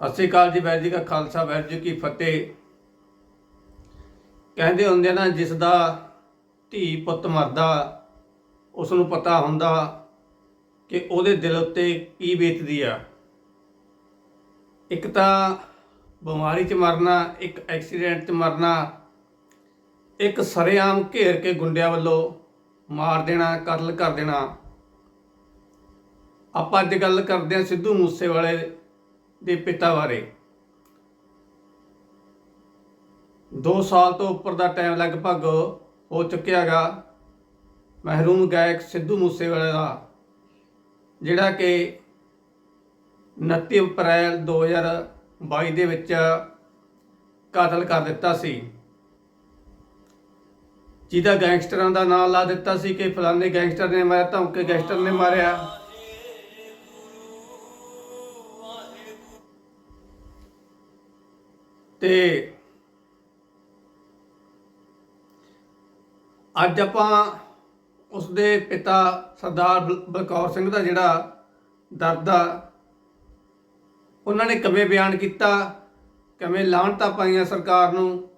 ਸਤਿ ਸ਼੍ਰੀ ਅਕਾਲ ਜੀ, ਵਾਹਿਗੁਰੂ ਜੀ ਕਾ ਖਾਲਸਾ, ਵਾਹਿਗੁਰੂ ਜੀ ਕੀ ਫਤਿਹ। ਕਹਿੰਦੇ ਹੁੰਦੇ ਨਾ, ਜਿਸ ਦਾ ਧੀ ਪੁੱਤ ਮਰਦਾ ਉਸ ਨੂੰ ਪਤਾ ਹੁੰਦਾ ਕਿ ਉਹਦੇ ਦਿਲ ਉੱਤੇ ਕੀ ਬੀਤਦੀ ਆ। ਇੱਕ ਤਾਂ ਬਿਮਾਰੀ 'ਚ ਮਰਨਾ, ਇੱਕ ਐਕਸੀਡੈਂਟ 'ਚ ਮਰਨਾ, ਇੱਕ ਸਰੇਆਮ ਘੇਰ ਕੇ ਗੁੰਡਿਆਂ ਵੱਲੋਂ ਮਾਰ ਦੇਣਾ, ਕਤਲ ਕਰ ਦੇਣਾ। ਆਪਾਂ ਅੱਜ ਗੱਲ ਕਰਦੇ ਹਾਂ ਸਿੱਧੂ ਮੂਸੇਵਾਲੇ ਦੇ ਪਿਤਾ ਬਾਰੇ। 2 ਸਾਲ ਤੋਂ ਉੱਪਰ ਦਾ ਟਾਈਮ ਲਗਭਗ ਹੋ ਚੁੱਕਿਆ ਹੈਗਾ। ਮਹਿਰੂਮ ਗਾਇਕ ਸਿੱਧੂ ਮੂਸੇਵਾਲੇ ਦਾ, ਜਿਹੜਾ ਕਿ 29 ਅਪ੍ਰੈਲ 2022 ਦੇ ਵਿੱਚ ਕਤਲ ਕਰ ਦਿੱਤਾ ਸੀ। ਜਿਹਦਾ ਗੈਂਗਸਟਰਾਂ ਦਾ ਨਾਮ ਲਾ ਦਿੱਤਾ ਸੀ ਕਿ ਫਲਾਣੇ ਗੈਂਗਸਟਰ ਨੇ ਮਾਰਿਆ, ਧਮਕੇ ਗੈਂਗਸਟਰ ਨੇ ਮਾਰਿਆ। ਤੇ ਅੱਜ ਆਪਾਂ ਉਸ ਦੇ ਪਿਤਾ ਸਰਦਾਰ ਬਲ- ਬਲਕੌਰ ਸਿੰਘ ਦਾ ਜਿਹੜਾ ਦਰਦ ਆ, ਉਹਨਾਂ ਨੇ ਕਿਵੇਂ ਬਿਆਨ ਕੀਤਾ, ਕਿਵੇਂ ਲਾਹਣਤਾਂ ਪਾਈਆਂ ਸਰਕਾਰ ਨੂੰ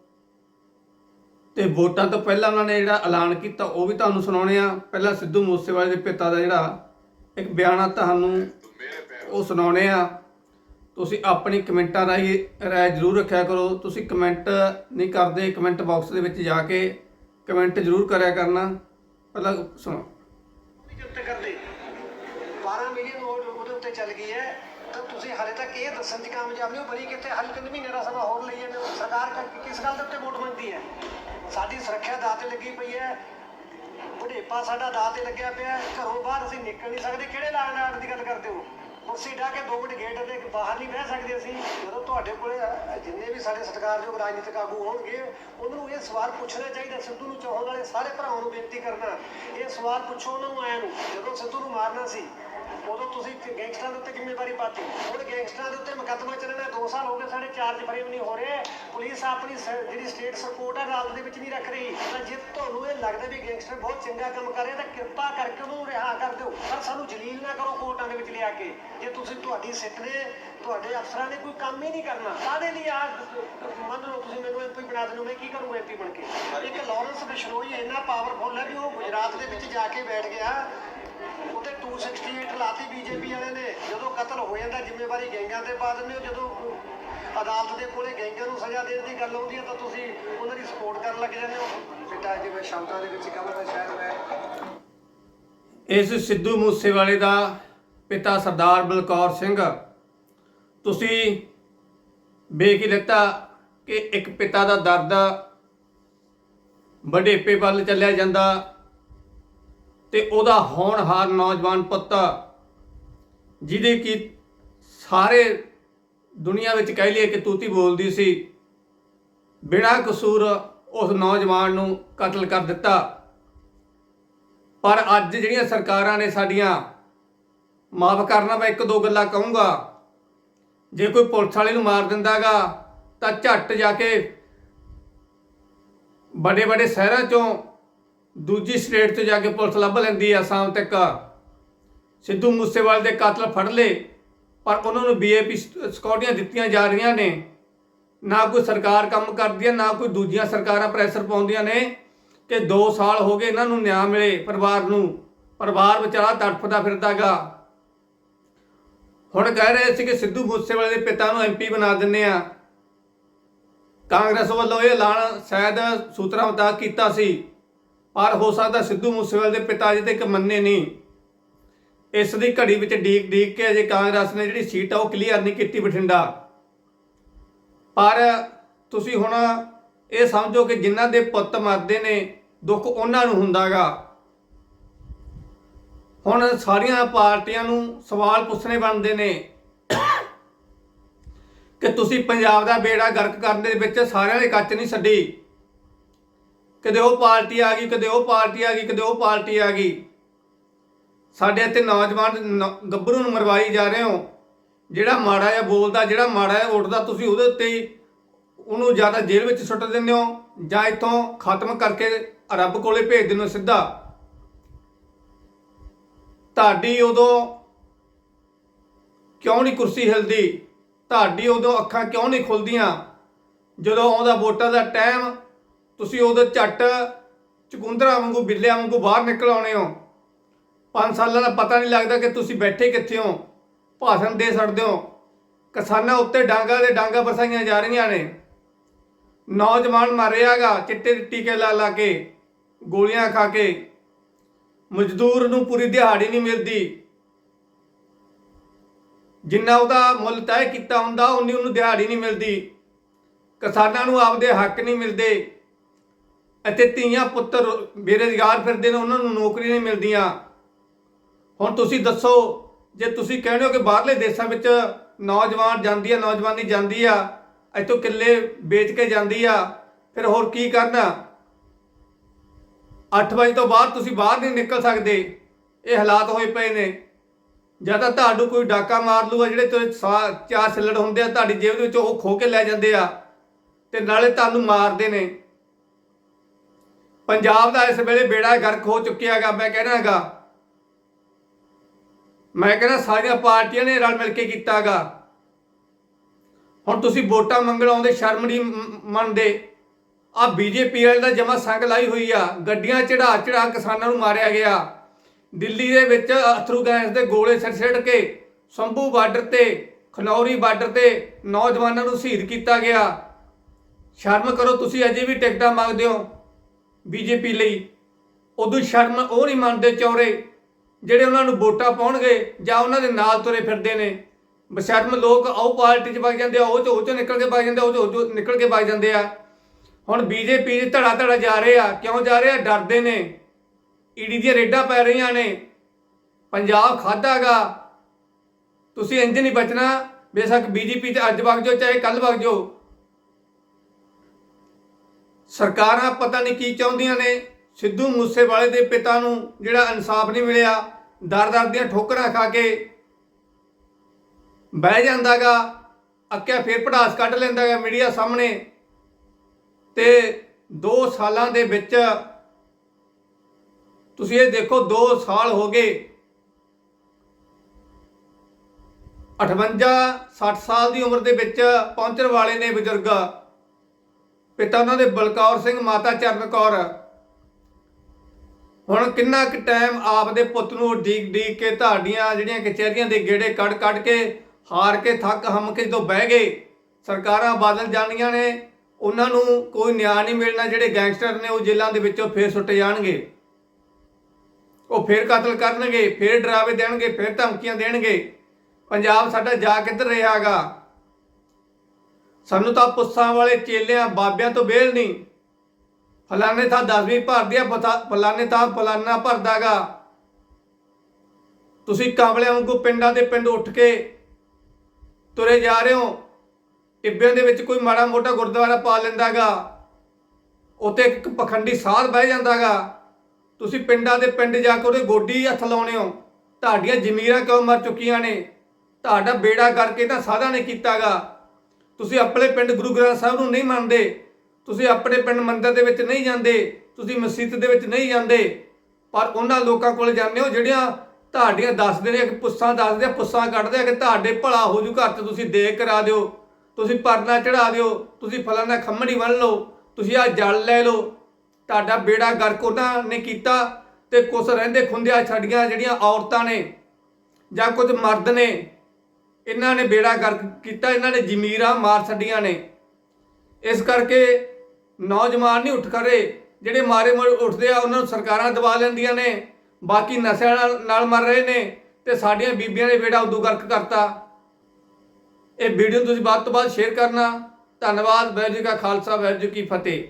ਤੇ ਵੋਟਾਂ ਤੋਂ ਪਹਿਲਾਂ ਉਹਨਾਂ ਨੇ ਜਿਹੜਾ ਐਲਾਨ ਕੀਤਾ, ਉਹ ਵੀ ਤੁਹਾਨੂੰ ਸੁਣਾਉਣੇ ਆ ਪਹਿਲਾਂ ਸਿੱਧੂ ਮੂਸੇਵਾਲੇ ਦੇ ਪਿਤਾ ਦਾ ਜਿਹੜਾ ਇੱਕ ਬਿਆਨ ਆ ਤੁਹਾਨੂੰ, ਉਹ ਸੁਣਾਉਣੇ ਆ ਤੁਸੀਂ ਆਪਣੀ ਕਮੈਂਟਾਂ ਰਾਹੀਂ ਰਾਏ ਜ਼ਰੂਰ ਰੱਖਿਆ ਕਰੋ। ਤੁਸੀਂ ਕਮੈਂਟ ਨਹੀਂ ਕਰਦੇ, ਕਮੈਂਟ ਬਾਕਸ ਦੇ ਵਿੱਚ ਜਾ ਕੇ ਕਮੈਂਟ ਜ਼ਰੂਰ ਕਰਿਆ ਕਰਨਾ। ਪਹਿਲਾਂ ਸੁਣੋ। ਨਹੀਂ ਕਰਦੇ। 12 ਮਿਲੀਅਨ ਵੋਟ ਉਹਦੇ ਉੱਤੇ ਚੱਲ ਗਈ ਹੈ। ਤਾਂ ਤੁਸੀਂ ਹਾਲੇ ਤੱਕ ਇਹ ਦੱਸਣ 'ਚ ਕਾਮਯਾਬ ਨਹੀਂ ਹੋ ਬਣੀ ਕਿਤੇ ਹਾਲੇ ਤਿੰਨ ਮਹੀਨੇ ਦਾ ਸਮਾਂ ਹੋਰ ਲਈ ਜਾਂਦੇ ਹੋ। ਸਰਕਾਰ ਕਿਸ ਗੱਲ ਦੇ ਉੱਤੇ ਵੋਟ ਮੰਗਦੀ ਹੈ? ਸਾਡੀ ਸੁਰੱਖਿਆ ਦਾਅ ਤੇ ਲੱਗੀ ਪਈ ਹੈ। ਬੁਢੇਪਾ ਸਾਡਾ ਦਾਅ ਤੇ ਲੱਗਿਆ ਪਿਆ। ਘਰੋਂ ਬਾਹਰ ਅਸੀਂ ਨਿਕਲ ਨਹੀਂ ਸਕਦੇ। ਕਿਹੜੇ ਲਾਗ ਦੀ ਗੱਲ ਕਰਦੇ ਹੋ? ਕੁਰਸੀ ਢਾ ਕੇ ਦੋ ਮਿੰਟ ਗੇਟ ਦੇ ਬਾਹਰ ਨਹੀਂ ਬਹਿ ਸਕਦੇ ਅਸੀਂ। ਜਦੋਂ ਤੁਹਾਡੇ ਕੋਲੇ ਜਿੰਨੇ ਵੀ ਸਾਡੇ ਸਤਿਕਾਰਯੋਗ ਰਾਜਨੀਤਿਕ ਆਗੂ ਹੋਣਗੇ, ਉਹਨਾਂ ਨੂੰ ਇਹ ਸਵਾਲ ਪੁੱਛਣਾ ਚਾਹੀਦਾ ਸਿੱਧੂ ਨੂੰ ਚਾਹਣ ਵਾਲੇ ਸਾਰੇ ਭਰਾਵਾਂ ਨੂੰ ਬੇਨਤੀ ਕਰਨਾ। ਇਹ ਸਵਾਲ ਪੁੱਛੋ ਉਹਨਾਂ ਨੂੰ ਆਇਆਂ ਨੂੰ, ਜਦੋਂ ਸਿੱਧੂ ਨੂੰ ਮਾਰਨਾ ਸੀ ਉਦੋਂ ਤੁਸੀਂ ਗੈਂਗਸਟਰਾਂ ਦੇ ਉੱਤੇ ਜ਼ਿੰਮੇਵਾਰੀ ਪਾਤੀ। ਹੁਣ ਗੈਂਗਸਟਰਾਂ ਦੇ ਉੱਤੇ ਮੁਕੱਦਮਾ ਚੱਲਣਾ 2 ਸਾਲ ਹੋ ਗਏ, ਸਾਡੇ ਚਾਰਜ ਫਰੇਮ ਨਹੀਂ ਹੋ ਰਹੇ। ਪੁਲਿਸ ਆਪਣੀ ਸ- ਜਿਹੜੀ ਸਟੇਟ ਸਪੋਰਟ ਹੈ ਅਦਾਲਤ ਦੇ ਵਿੱਚ ਨਹੀਂ ਰੱਖ ਰਹੀ। ਤਾਂ ਜੇ ਤੁਹਾਨੂੰ ਇਹ ਲੱਗਦਾ ਵੀ ਗੈਂਗਸਟਰ ਬਹੁਤ ਚੰਗਾ ਕੰਮ ਕਰ ਰਿਹਾ, ਤਾਂ ਕਿਰਪਾ ਕਰਕੇ ਉਹਨੂੰ ਰਿਹਾ ਕਰ ਦਿਓ। ਪਰ ਸਾਨੂੰ ਜਲੀਲ ਨਾ ਕਰੋ ਕੋਰਟਾਂ ਦੇ ਵਿੱਚ ਲਿਆ ਕੇ। ਜੇ ਤੁਸੀਂ ਤੁਹਾਡੀ ਸਿੱਟ ਨੇ, ਤੁਹਾਡੇ ਅਫਸਰਾਂ ਨੇ ਕੋਈ ਕੰਮ ਹੀ ਨਹੀਂ ਕਰਨਾ, ਕਾਹਦੇ ਲਈ ਆ? ਮੰਨ ਲਓ ਤੁਸੀਂ ਮੈਨੂੰ ਐਮਪੀ ਬਣਾ ਦਿੰਦੇ ਹੋ, ਮੈਂ ਕੀ ਕਰੂੰਗਾ ਐਮਪੀ ਬਣ ਕੇ? ਇੱਕ ਲਾਰੈਂਸ ਬਿਸ਼ਨੋਈ ਇੰਨਾ ਪਾਵਰਫੁਲ ਹੈ ਵੀ ਉਹ ਗੁਜਰਾਤ ਦੇ ਵਿੱਚ ਜਾ ਕੇ ਬੈਠ ਗਿਆ। ਉਹਤੇ 268 ਲਾਤੀ ਬੀਜੇਪੀ ਵਾਲੇ ਨੇ। ਜਦੋਂ ਕਤਲ ਹੋ ਜਾਂਦਾ, ਜ਼ਿੰਮੇਵਾਰੀ ਗੈਂਗਾਂ ਤੇ ਪਾ ਦਿੰਦੇ ਹੋ। ਜਦੋਂ ਅਦਾਲਤ ਦੇ ਕੋਲੇ ਗੈਂਗਾਂ ਨੂੰ ਸਜ਼ਾ ਦੇਣ ਦੀ ਗੱਲ ਆਉਂਦੀ ਹੈ, ਤਾਂ ਤੁਸੀਂ ਉਹਨਾਂ ਦੀ ਸਪੋਰਟ ਕਰਨ ਲੱਗ ਜਾਂਦੇ ਹੋ। ਬੇਟਾ ਜਿਵੇਂ ਸ਼ਬਦਾਂ ਦੇ ਵਿੱਚ ਕਹਾਂ ਸ਼ਾਇਦ ਮੈਂ। ਇਸ ਸਿੱਧੂ ਮੂਸੇਵਾਲੇ ਦਾ ਪਿਤਾ ਸਰਦਾਰ ਬਲਕੌਰ ਸਿੰਘ। ਤੁਸੀਂ ਵੇਖ ਹੀ ਲਿੱਤਾ ਕਿ ਇੱਕ ਪਿਤਾ ਦਾ ਦਰਦ ਵਡੇਪੇ ਵੱਲ ਚੱਲਿਆ ਜਾਂਦਾ। ਤੇ ਉਹਦਾ ਹੋਣਹਾਰ ਨੌਜਵਾਨ ਪੁੱਤ, ਜਿਹਦੇ ਕੀ ਸਾਰੇ ਦੁਨੀਆ ਵਿੱਚ ਕਹਿ ਲਈਏ ਕਿ ਤੂਤੀ ਬੋਲਦੀ ਸੀ, ਬਿਨਾਂ ਕਸੂਰ ਉਸ ਨੌਜਵਾਨ ਨੂੰ ਕਤਲ ਕਰ ਦਿੱਤਾ। ਪਰ ਅੱਜ ਜਿਹੜੀਆਂ ਸਰਕਾਰਾਂ ਨੇ ਸਾਡੀਆਂ, ਮਾਫ ਕਰਨਾ ਮੈਂ ਇੱਕ ਦੋ ਗੱਲਾਂ ਕਹੂੰਗਾ। ਜੇ ਕੋਈ ਪੁਲਿਸ ਵਾਲੇ ਨੂੰ ਮਾਰ ਦਿੰਦਾਗਾ ਤਾਂ ਝੱਟ ਜਾ ਕੇ ਵੱਡੇ ਵੱਡੇ ਸ਼ਹਿਰਾਂ ਚੋਂ ਦੂਜੀ ਸਟੇਟ ਤੋਂ ਜਾ ਕੇ ਪੁਲਿਸ ਲੱਭ ਲੈਂਦੀ ਆ, ਸ਼ਾਮ ਤੱਕ। ਸਿੱਧੂ ਮੂਸੇਵਾਲੇ ਦੇ ਕਾਤਲ ਫੜ ਲਏ, ਪਰ ਉਹਨਾਂ ਨੂੰ ਬੀਏਪੀ ਸਿਕਿਉਰਟੀਆਂ ਦਿੱਤੀਆਂ ਜਾ ਰਹੀਆਂ ਨੇ। ਨਾ ਕੋਈ ਸਰਕਾਰ ਕੰਮ ਕਰਦੀ ਹੈ ਨਾ ਕੋਈ ਦੂਜੀਆਂ ਸਰਕਾਰਾਂ ਪ੍ਰੈਸ਼ਰ ਪਾਉਂਦੀਆਂ ਨੇ ਕਿ 2 ਸਾਲ ਹੋ ਗਏ ਇਹਨਾਂ ਨੂੰ ਨਿਆਂ ਮਿਲੇ ਪਰਿਵਾਰ ਨੂੰ। ਪਰਿਵਾਰ ਵਿਚਾਰਾ ਤੜਫਦਾ ਫਿਰਦਾਗਾ ਹੁਣ ਕਹਿ ਰਹੇ ਸੀ ਕਿ ਸਿੱਧੂ ਮੂਸੇਵਾਲੇ ਦੇ ਪਿਤਾ ਨੂੰ ਐਮਪੀ ਬਣਾ ਦਿੰਨੇ ਆ। ਕਾਂਗਰਸ ਵੱਲੋਂ ਇਹ ਐਲਾਨ ਸ਼ਾਇਦ ਸੂਤਰਾਂ ਮੁਤਾਬਕ ਕੀਤਾ ਸੀ। ਪਰ ਹੋ ਸਕਦਾ ਸਿੱਧੂ ਮੂਸੇਵਾਲੇ ਦੇ ਪਿਤਾ ਜੀ ਅਜੇ ਇੱਕ ਮੰਨੇ ਨਹੀਂ। ਇਸ ਦੀ ਘੜੀ ਵਿੱਚ ਡੀਕ ਡੀਕ ਕੇ ਅਜੇ ਕਾਂਗਰਸ ਨੇ ਜਿਹੜੀ ਸੀਟ ਆ ਉਹ ਕਲੀਅਰ ਨਹੀਂ ਕੀਤੀ ਬਠਿੰਡਾ। ਪਰ ਤੁਸੀਂ ਹੁਣ ਇਹ ਸਮਝੋ ਕਿ ਜਿਨ੍ਹਾਂ ਦੇ ਪੁੱਤ ਮਰਦੇ ਨੇ, ਦੁੱਖ ਉਹਨਾਂ ਨੂੰ ਹੁੰਦਾਗਾ। ਹੁਣ ਸਾਰੀਆਂ ਪਾਰਟੀਆਂ ਨੂੰ ਸਵਾਲ ਪੁੱਛਣੇ ਬਣਦੇ ਨੇ ਕਿ ਤੁਸੀਂ ਪੰਜਾਬ ਦਾ ਬੇੜਾ ਗਰਕ ਕਰਨ ਦੇ ਵਿੱਚ ਸਾਰਿਆਂ ਦੇ ਕੱਚ ਨਹੀਂ ਛੱਡੀ। ਕਦੇ ਉਹ ਪਾਰਟੀ ਆ ਗਈ, ਕਦੇ ਉਹ ਪਾਰਟੀ ਆ ਗਈ, ਕਦੇ ਉਹ ਪਾਰਟੀ ਆ ਗਈ। ਸਾਡੇ ਇੱਥੇ ਨੌਜਵਾਨ ਗੱਭਰੂ ਨੂੰ ਮਰਵਾਈ ਜਾ ਰਹੇ ਹੋ। ਜਿਹੜਾ ਮਾੜਾ ਜਿਹਾ ਬੋਲਦਾ, ਜਿਹੜਾ ਮਾੜਾ ਜਿਹਾ ਉੱਠਦਾ, ਤੁਸੀਂ ਉਹਦੇ ਉੱਤੇ ਹੀ ਉਹਨੂੰ ਜ਼ਿਆਦਾ ਜੇਲ੍ਹ ਵਿੱਚ ਸੁੱਟ ਦਿੰਦੇ ਹੋ ਜਾਂ ਇੱਥੋਂ ਖਤਮ ਕਰਕੇ ਰੱਬ ਕੋਲੇ ਭੇਜ ਦਿੰਦੇ ਹੋ ਸਿੱਧਾ। ਤੁਹਾਡੀ ਉਦੋਂ ਕਿਉਂ ਨਹੀਂ ਕੁਰਸੀ ਹਿਲਦੀ? ਤੁਹਾਡੀ ਉਦੋਂ ਅੱਖਾਂ ਕਿਉਂ ਨਹੀਂ ਖੁੱਲਦੀਆਂ? ਜਦੋਂ ਆਉਂਦਾ ਵੋਟਾਂ ਦਾ ਟਾਈਮ ਤੁਸੀਂ ਉਹਦੇ ਝੱਟ ਚਕੁੰਦਰਾ ਵਾਂਗੂ, ਬਿੱਲਿਆਂ ਵਾਂਗੂ ਬਾਹਰ ਨਿਕਲ ਆਉਣੇ ਹੋ। ਪੰਜ ਸਾਲਾਂ ਦਾ ਪਤਾ ਨਹੀਂ ਲੱਗਦਾ ਕਿ ਤੁਸੀਂ ਬੈਠੇ ਕਿੱਥੇ ਹੋ। ਭਾਸ਼ਣ ਦੇ ਛੱਡਦੇ ਹੋ। ਕਿਸਾਨਾਂ ਉੱਤੇ ਡਾਂਗਾ ਦੇ ਡਾਂਗਾ ਵਸਾਈਆਂ ਜਾ ਰਹੀਆਂ ਨੇ। ਨੌਜਵਾਨ ਮਰ ਮਾਰਿਆਗਾ ਚਿੱਟੇ ਦੇ ਟੀਕੇ ਲਾ ਲਾ ਕੇ, ਗੋਲੀਆਂ ਖਾ ਕੇ। ਮਜ਼ਦੂਰ ਨੂੰ ਪੂਰੀ ਦਿਹਾੜੀ ਨਹੀਂ ਮਿਲਦੀ। ਜਿੰਨਾ ਉਹਦਾ ਮੁੱਲ ਤੈਅ ਕੀਤਾ ਹੁੰਦਾ, ਉਨੀ ਉਹਨੂੰ ਦਿਹਾੜੀ ਨਹੀਂ ਮਿਲਦੀ। ਕਿਸਾਨਾਂ ਨੂੰ ਆਪਦੇ ਹੱਕ ਨਹੀਂ ਮਿਲਦੇ। ਅਤੇ ਧੀਆਂ ਪੁੱਤਰ ਬੇਰੁਜ਼ਗਾਰ ਫਿਰਦੇ ਨੇ, ਉਹਨਾਂ ਨੂੰ ਨੌਕਰੀ ਨਹੀਂ ਮਿਲਦੀਆਂ। ਹੁਣ ਤੁਸੀਂ ਦੱਸੋ, ਜੇ ਤੁਸੀਂ ਕਹਿੰਦੇ ਹੋ ਕਿ ਬਾਹਰਲੇ ਦੇਸ਼ਾਂ ਵਿੱਚ ਨੌਜਵਾਨ ਜਾਂਦੀ ਆ, ਨੌਜਵਾਨੀ ਜਾਂਦੀ ਆ, ਇੱਥੋਂ ਕਿੱਲੇ ਵੇਚ ਕੇ ਜਾਂਦੀ ਆ, ਫਿਰ ਹੋਰ ਕੀ ਕਰਨਾ? 8 ਵਜੇ ਤੋਂ ਬਾਅਦ ਤੁਸੀਂ ਬਾਹਰ ਨਹੀਂ ਨਿਕਲ ਸਕਦੇ। ਇਹ ਹਾਲਾਤ ਹੋਏ ਪਏ ਨੇ। ਜਾਂ ਤਾਂ ਤੁਹਾਨੂੰ ਕੋਈ ਡਾਕਾ ਮਾਰ ਲੂਗਾ ਜਿਹੜੇ ਤੇ ਚਾਰ ਸਿਲੜ ਹੁੰਦੇ ਆ, ਤੁਹਾਡੀ ਜੇਬ ਦੇ ਵਿੱਚ ਉਹ ਖੋ ਕੇ ਲੈ ਜਾਂਦੇ ਆ, ਤੇ ਨਾਲੇ ਤੁਹਾਨੂੰ ਮਾਰਦੇ ਨੇ। ਪੰਜਾਬ ਦਾ ਇਸ ਵੇਲੇ ਬੇੜਾ ਗਰਕ ਹੋ ਚੁੱਕਿਆ ਹੈਗਾ, ਮੈਂ ਕਹਿਣਾ ਹੈਗਾ। ਮੈਂ ਕਹਿੰਦਾ ਸਾਰੀਆਂ ਪਾਰਟੀਆਂ ਨੇ ਰਲ ਮਿਲ ਕੇ ਕੀਤਾ ਹੈਗਾ। ਹੁਣ ਤੁਸੀਂ ਵੋਟਾਂ ਮੰਗਣ ਆਉਂਦੇ, ਸ਼ਰਮ ਨਹੀਂ ਮ- ਮੰਨਦੇ। ਆ ਬੀਜੇਪੀ ਵਾਲੇ ਦਾ ਜਮਾ ਸੰਗ ਲਾਈ ਹੋਈ ਆ, ਗੱਡੀਆਂ ਚੜਾ ਚੜਾ ਕਿਸਾਨਾਂ ਨੂੰ ਮਾਰਿਆ ਗਿਆ। ਦਿੱਲੀ ਦੇ ਵਿੱਚ ਅਥਰੂ ਗੈਸ ਦੇ ਗੋਲੇ ਸਿਰ ਸਿੱਟ ਕੇ ਸੰਭੂ ਬਾਰਡਰ ਤੇ, ਖਨੌਰੀ ਬਾਰਡਰ ਤੇ ਨੌਜਵਾਨਾਂ ਨੂੰ ਸ਼ਹੀਦ ਕੀਤਾ ਗਿਆ। ਸ਼ਰਮ ਕਰੋ, ਤੁਸੀਂ ਅਜੇ ਵੀ ਟਿਕਟਾਂ ਮੰਗਦੇ ਹੋ। ਬੀਜੇਪੀ ਲਈ। ਉਦੋਂ ਸ਼ਰਮ ਉਹ ਨਹੀਂ ਮੰਨਦੇ ਚੌਰੇ, ਜਿਹੜੇ ਉਹਨਾਂ ਨੂੰ ਵੋਟਾਂ ਪਾਉਣਗੇ ਜਾਂ ਉਹਨਾਂ ਦੇ ਨਾਲ ਤੁਰੇ ਫਿਰਦੇ ਨੇ। ਬਸ਼ਰਮ ਲੋਕ ਆਉ ਪਾਰਟੀ 'ਚ ਵਗ ਜਾਂਦੇ ਆ, ਉਹ 'ਚ, ਉਹ 'ਚੋਂ ਨਿਕਲ ਕੇ ਵਗ ਜਾਂਦੇ ਆ, ਉਹ 'ਚੋਂ ਉਹ 'ਚੋਂ ਨਿਕਲ ਕੇ ਵਗ ਜਾਂਦੇ ਆ। ਹੁਣ ਬੀਜੇਪੀ ਦੇ ਧੜਾ ਧੜਾ ਜਾ ਰਹੇ ਆ, ਕਿਉਂ ਜਾ ਰਹੇ ਆ? ਡਰਦੇ ਨੇ। ਈਡੀ ਦੀਆਂ ਰੇਡਾਂ ਪੈ ਰਹੀਆਂ ਨੇ। ਪੰਜਾਬ ਖਾਦਾਗਾ ਤੁਸੀਂ ਇੰਜ ਨਹੀਂ ਬਚਣਾ। ਬੇਸ਼ੱਕ ਬੀਜੇਪੀ ਤੇ ਅੱਜ ਵਗ ਜਾਓ, ਚਾਹੇ ਕੱਲ ਵਗ ਜਾਓ। ਸਰਕਾਰਾਂ ਪਤਾ ਨਹੀਂ ਕੀ ਚਾਹੁੰਦੀਆਂ ਨੇ। ਸਿੱਧੂ ਮੂਸੇਵਾਲੇ ਦੇ ਪਿਤਾ ਨੂੰ ਜਿਹੜਾ ਇਨਸਾਫ ਨਹੀਂ ਮਿਲਿਆ ਦਰ-ਦਰ ਦੀਆਂ ਠੋਕਰਾਂ ਖਾ ਕੇ ਬਹਿ ਜਾਂਦਾਗਾ, ਅੱਕਿਆ ਫੇਰ ਪੜਾਸ ਕੱਢ ਲੈਂਦਾਗਾ ਮੀਡੀਆ ਸਾਹਮਣੇ। ਤੇ 2 ਸਾਲਾਂ ਦੇ ਵਿੱਚ ਤੁਸੀਂ ਇਹ ਦੇਖੋ 2 ਸਾਲ ਹੋ ਗਏ। 58 60 ਸਾਲ ਦੀ ਉਮਰ ਦੇ ਵਿੱਚ ਪਹੁੰਚਣ ਵਾਲੇ ਨੇ ਬਜ਼ੁਰਗ। ਪਿਤਾ ਉਹਨਾਂ ਦੇ ਬਲਕੌਰ ਸਿੰਘ ਮਾਤਾ ਚਰਨ ਕੌਰ। ਹੁਣ ਕਿੰਨਾ ਕੁ ਟਾਈਮ ਆਪਦੇ ਪੁੱਤ ਨੂੰ ਡੀਕ ਡੀਕ ਕੇ ਤੁਹਾਡੀਆਂ ਜਿਹੜੀਆਂ ਕਚਹਿਰੀਆਂ ਦੇ ਗੇੜੇ ਕੱਢ ਕੱਢ ਕੇ ਹਾਰ ਕੇ ਥੱਕ ਹਮ ਕੇ ਜਦੋਂ ਬਹਿ ਗਏ, ਸਰਕਾਰਾਂ ਬਦਲ ਜਾਣੀਆਂ ਨੇ, ਉਹਨਾਂ ਨੂੰ ਕੋਈ ਨਿਆਂ ਨਹੀਂ ਮਿਲਣਾ, ਜਿਹੜੇ ਗੈਂਗਸਟਰ ਨੇ ਉਹ ਜੇਲ੍ਹਾਂ ਦੇ ਵਿੱਚੋਂ ਫੇਰ ਸੁੱਟ ਜਾਣਗੇ। ਉਹ ਫੇਰ ਕਤਲ ਕਰਨਗੇ, ਫੇਰ ਡਰਾਵੇ ਦੇਣਗੇ, ਫੇਰ ਧਮਕੀਆਂ ਦੇਣਗੇ। ਪੰਜਾਬ ਸਾਡਾ ਜਾ ਕਿੱਧਰ ਰਿਹਾਗਾ ਸਾਨੂੰ ਤਾਂ ਪੁੱਸਾਂ ਵਾਲੇ ਚੇਲਿਆਂ, ਬਾਬਿਆਂ ਤੋਂ ਬੇਲ ਨਹੀਂ। ਫਲਾਣੇ ਥਾਂ 10ਵੀਂ ਭਰਦੀ ਆ ਫਤਾ- ਫਲਾਣੇ ਥਾਂ ਫਲਾਨਾ ਭਰਦਾਗਾ। ਤੁਸੀਂ ਕਾਂਵਲਿਆਂ ਵਾਂਗੂ ਪਿੰਡਾਂ ਦੇ ਪਿੰਡ ਉੱਠ ਕੇ ਤੁਰੇ ਜਾ ਰਹੇ ਹੋ। ਟਿੱਬਿਆਂ ਦੇ ਵਿੱਚ ਕੋਈ ਮਾੜਾ ਮੋਟਾ ਗੁਰਦੁਆਰਾ ਪਾ ਲੈਂਦਾਗਾ। ਉੱਥੇ ਇੱਕ ਪਖੰਡੀ ਸਾਧ ਬਹਿ ਜਾਂਦਾਗਾ। ਤੁਸੀਂ ਪਿੰਡਾਂ ਦੇ ਪਿੰਡ ਜਾ ਕੇ ਉਹਦੇ ਗੋਡੀ ਹੱਥ ਲਾਉਣੇ ਹੋ। ਤੁਹਾਡੀਆਂ ਜ਼ਮੀਰਾਂ ਕਿਉਂ ਮਰ ਚੁੱਕੀਆਂ ਨੇ? ਤੁਹਾਡਾ ਬੇੜਾ ਕਰਕੇ ਤਾਂ ਸਾਧਾ ਨੇ ਕੀਤਾਗਾ। ਤੁਸੀਂ ਆਪਣੇ ਪਿੰਡ ਗੁਰੂ ਗ੍ਰੰਥ ਸਾਹਿਬ ਨੂੰ ਨਹੀਂ ਮੰਨਦੇ, ਤੁਸੀਂ ਆਪਣੇ ਪਿੰਡ ਮੰਦਿਰ ਦੇ ਵਿੱਚ ਨਹੀਂ ਜਾਂਦੇ, ਤੁਸੀਂ ਮਸਜਿਦ ਦੇ ਵਿੱਚ ਨਹੀਂ ਜਾਂਦੇ, ਪਰ ਉਹਨਾਂ ਲੋਕਾਂ ਕੋਲ ਜਾਂਦੇ ਹੋ ਜਿਹੜੀਆਂ ਤੁਹਾਡੀਆਂ ਦੱਸਦੇ ਨੇ ਕਿ ਪੁੱਸਾਂ ਦੱਸਦੇ ਆ ਪੁੱਸਾਂ ਕੱਢਦੇ ਆ ਕਿ ਤੁਹਾਡੇ ਭਲਾ ਹੋ ਜੂ, ਘਰ 'ਚ ਤੁਸੀਂ ਦੇਖ ਕਰਾ ਦਿਓ, ਤੁਸੀਂ ਪਰਨਾ ਚੜਾ ਦਿਓ, ਤੁਸੀਂ ਫਲਾਣਾ ਖੰਮੜੀ ਬੰਨ ਲਓ, ਤੁਸੀਂ ਆ ਜਲ ਲੈ ਲਓ। ਤੁਹਾਡਾ ਬੇੜਾ ਗਰਕ ਉਹਨਾਂ ਨੇ ਕੀਤਾ ਤੇ ਕੁਛ ਰਹਿੰਦੇ ਖੁੰਦਿਆ ਛੱਡੀਆਂ ਜਿਹੜੀਆਂ ਔਰਤਾਂ ਨੇ ਜਾਂ ਕੁਝ ਮਰਦ ਨੇ ਇਹਨਾਂ ਨੇ ਬੇੜਾ ਗਰਕ ਕੀਤਾ, ਇਹਨਾਂ ਨੇ ਜ਼ਮੀਰਾਂ ਮਾਰ ਛੱਡੀਆਂ ਨੇ। ਇਸ ਕਰਕੇ ਨੌਜਵਾਨ ਨਹੀਂ ਉੱਠ ਖੜੇ, ਜਿਹੜੇ ਮਾਰੇ ਮੋਰੇ ਉੱਠਦੇ ਆ, ਉਹਨਾਂ ਨੂੰ ਸਰਕਾਰਾਂ ਦਬਾ ਲੈਂਦੀਆਂ ਨੇ, ਬਾਕੀ ਨਸ਼ਿਆਂ ਨਾਲ ਨਾਲ ਮਰ ਰਹੇ ਨੇ ਤੇ ਸਾਡੀਆਂ ਬੀਬੀਆਂ ਨੇ ਬੇੜਾ ਉਦੋਂ ਗਰਕ ਕਰਤਾ। ਇਹ ਵੀਡੀਓ ਤੁਸੀਂ ਵੱਧ ਤੋਂ ਵੱਧ ਸ਼ੇਅਰ ਕਰਨਾ। ਧੰਨਵਾਦ, ਵਾਹਿਗੁਰੂ ਜੀ ਕਾ ਖਾਲਸਾ, ਵਾਹਿਗੁਰੂ ਜੀ ਕੀ ਫਤਿਹ।